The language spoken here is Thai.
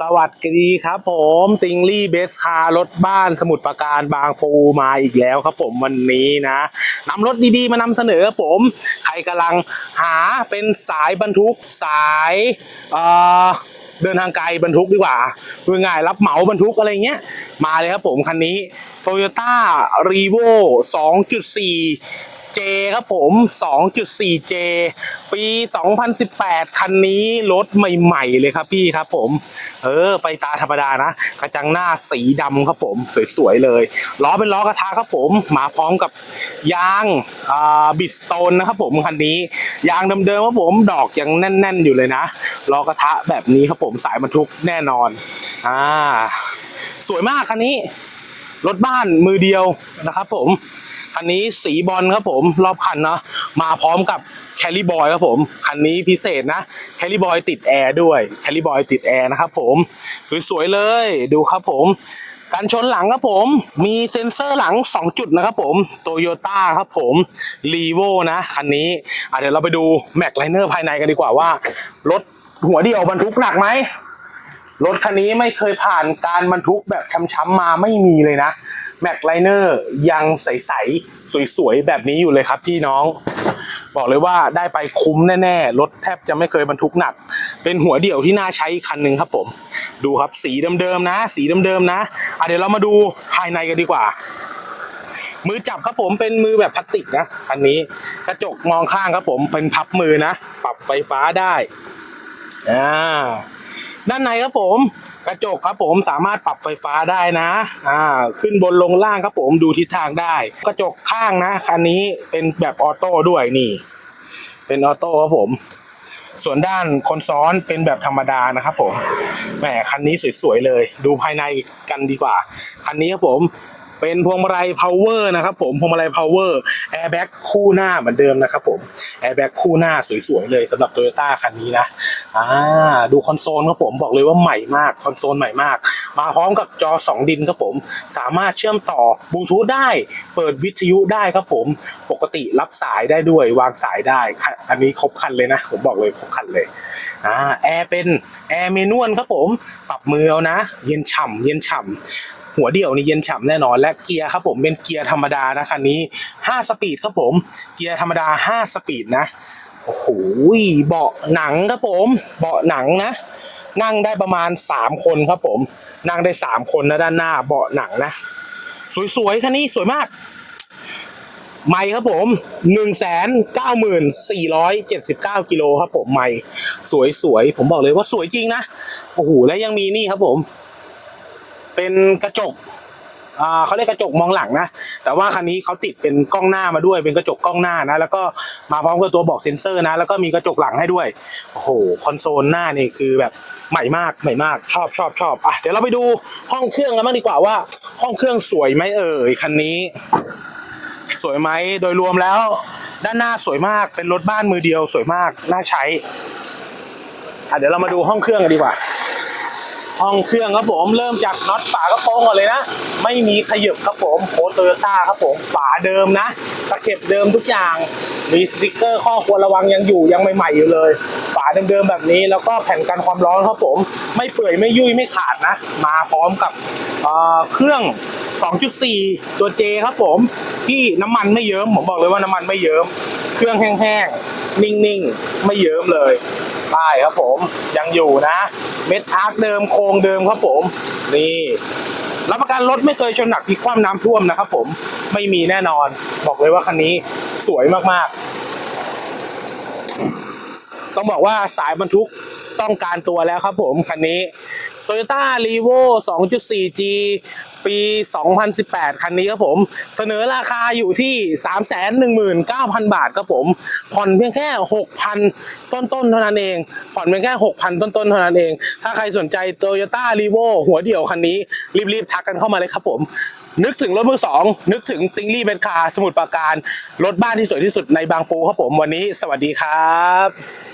สวัสดีครับผมติงลี่เบสคาร์รถบ้านสมุทรปราการบางปูมาอีกแล้วครับผมวันนี้นะนำรถดีๆ มานำเสนอครับผม ใครกำลังหาเป็นสายบรรทุกสายเอ่อเดินทางไกลบรรทุกดีกว่าพูดง่ายรับเหมาบรรทุกอะไรเงี้ย มาเลยครับผมคันนี้ Toyota r e v o 2.4 J ครับผม 2.4 J ปี 2018 คันนี้รถใหม่ ๆ เลยครับพี่ครับผม เออ ไฟตาธรรมดานะ กระจังหน้าสีดำครับผม สวย ๆ เลย ล้อเป็นล้อกระทะครับผม มาพร้อมกับยางอ่าบิสโตนนะครับผม คันนี้ ยางเดิมๆครับผม ดอกยังแน่น ๆ อยู่เลยนะ ล้อกระทะแบบนี้ครับผม สายบรรทุกแน่นอน อ่า สวยมากคันนี้ รถบ้านมือเดียวนะครับผมคันนี้สีบอลครับผมรอบคันเนาะมาพร้อมกับแคลรี่บอยครับผมคันนี้พิเศษนะแคลรี่บอยติดแอร์ด้วยแคลรี่บอยติดแอร์นะครับผมสวยๆเลยดูครับผมการชนหลังครับผมมีเซ็นเซอร์หลัง 2 จุดนะครับผมโตโยต้าครับผมรีโวนะคันนี้เดี๋ยวเราไปดูแม็กไลเนอร์ภายในกันดีกว่าว่า รถหัวเดียวบรรทุกหนักไหม รถคันนี้ไม่เคยผ่านการบรรทุกแบบช้ำๆมาไม่มีเลยนะแม็กไลเนอร์ยังใสๆสวยๆแบบนี้อยู่เลยครับพี่น้อง บอกเลยว่าได้ไปคุ้มแน่ๆรถแทบจะไม่เคยบรรทุกหนัก เป็นหัวเดี่ยวที่น่าใช้คันหนึ่งครับผม ดูครับสีเดิมๆนะ สีเดิมๆนะอะเดี๋ยวเรามาดูภายในกันดีกว่า มือจับครับผมเป็นมือแบบพลาสติกนะคันนี้กระจกมองข้างครับผมเป็นพับมือนะ ปรับไฟฟ้าได้ อ่าด้านในครับผม กระจกครับผมสามารถปรับไฟฟ้าได้นะ อ่า ขึ้นบนลงล่างครับผมดูทิศทางได้ กระจกข้างนะคันนี้เป็นแบบออโต้ด้วยนี่ เป็นออโต้ครับผม ส่วนด้านคนซ้อนเป็นแบบธรรมดานะครับผมแหมคันนี้สวยๆเลย ดูภายในกันดีกว่า คันนี้ครับผม เป็นพวงมาลัย power นะครับผมพวงมาลัย power airbag คู่หน้าเหมือนเดิมนะครับผม airbag คู่หน้าสวยๆเลยสำหรับ Toyota คันนี้นะอ่าดูคอนโซลครับผมบอกเลยว่าใหม่มากคอนโซลใหม่มาก มาพร้อมกับจอ 2 ดินครับผม สามารถเชื่อมต่อบลูทูธได้ เปิดวิทยุได้ครับผม ปกติรับสายได้ด้วยวางสายได้ค่ะอันนี้ครบคันเลยนะ ผมบอกเลยครบคันเลยอ่าแอร์เป็นแอร์เมนวลครับผม ปรับมือเอานะ เย็นฉ่ำเย็นฉ่ำหัวเดี่ยวนี่เย็นฉ่ำแน่นอนและเกียร์ครับผมเป็นเกียร์ธรรมดานะคันนี้ 5 สปีดครับผม เกียร์ธรรมดา 5 สปีดนะโอ้โหเบาะหนังครับผม เบาะหนังนะ นั่งได้ประมาณ 3 คนครับผม นั่งได้ 3 คนนะด้านหน้าเบาะหนังนะ สวยๆคันนี้สวยมากไม่ครับผมหนึ่งแสนเก้าหมื่นสี่ร้อยเจ็ดสิบเก้ากิโลครับผมไม่สวยๆ ผมบอกเลยว่าสวยจริงนะ โอ้โห แล้วยังมีนี่ครับผม เป็นกระจก อ่าเขาเรียกกระจกมองหลังนะ แต่ว่าคันนี้เขาติดเป็นกล้องหน้ามาด้วย เป็นกระจกกล้องหน้านะ แล้วก็มาพร้อมกับตัวบอกเซ็นเซอร์นะ แล้วก็มีกระจกหลังให้ด้วย โอ้โห คอนโซลหน้านี่คือแบบใหม่มาก ใหม่มาก ชอบชอบชอบอะ เดี๋ยวเราไปดูห้องเครื่องกันบ้างดีกว่าว่า ห้องเครื่องสวยไหมเอ่ยคันนี้สวยไหมโดยรวมแล้ว ด้านหน้าสวยมากเป็นรถบ้านมือเดียว สวยมากน่าใช้อะเดี๋ยวเรามาดูห้องเครื่องกันดีกว่า ห้องเครื่องครับผม เริ่มจากน็อตฝากระโปรงก่อนเลยนะ ไม่มีขยับครับผมโคโตโยต้าครับผม ฝาเดิมนะตะเข็บเดิมทุกอย่าง มีสติ๊กเกอร์ข้อควรระวังยังอยู่ยังใหม่ๆอยู่เลย ฝาเดิมๆแบบนี้แล้วก็แผ่นกันความร้อนครับผม ไม่เปื่อยไม่ยุ่ยไม่ขาดนะ มาพร้อมกับเอ่อเครื่อง 2.4 ตัว J ครับผม ที่น้ำมันไม่เยิ้มผมบอกเลยว่าน้ำมันไม่เยิ้มเครื่องแห้งๆ นิ่งๆ ไม่เยิ้มเลยป้ายครับผมยังอยู่นะ เม็ดอาร์คเดิมโครงเดิมครับผม นี่รับประกันรถไม่เคยชนหนักพลิกคว่ำน้ำท่วมนะครับผมไม่มีแน่นอน บอกเลยว่าคันนี้สวยมากๆ ต้องบอกว่าสายบรรทุกต้องการตัวแล้วครับผมคันนี้ Toyota r e v o 2.4G ปี 2018 คันนี้ครับผม เสนอราคาอยู่ที่ 319,000 บาทครับผม ผ่อนเพียงแค่ 6,000 ต้นๆ เท่านั้นเอง ผ่อนเพียงแค่ 6,000 ต้นๆ เท่านั้นเอง ถ้าใครสนใจ Toyota r e v o หัวเดี่ยวคันนี้ รีบๆ ทักกันเข้ามาเลยครับผม นึกถึงรถมือสอง นึกถึงติงลี่เบนคาสมุทรปราการ รถบ้านที่สวยที่สุดในบางปูครับผม วันนี้ สวัสดีครับ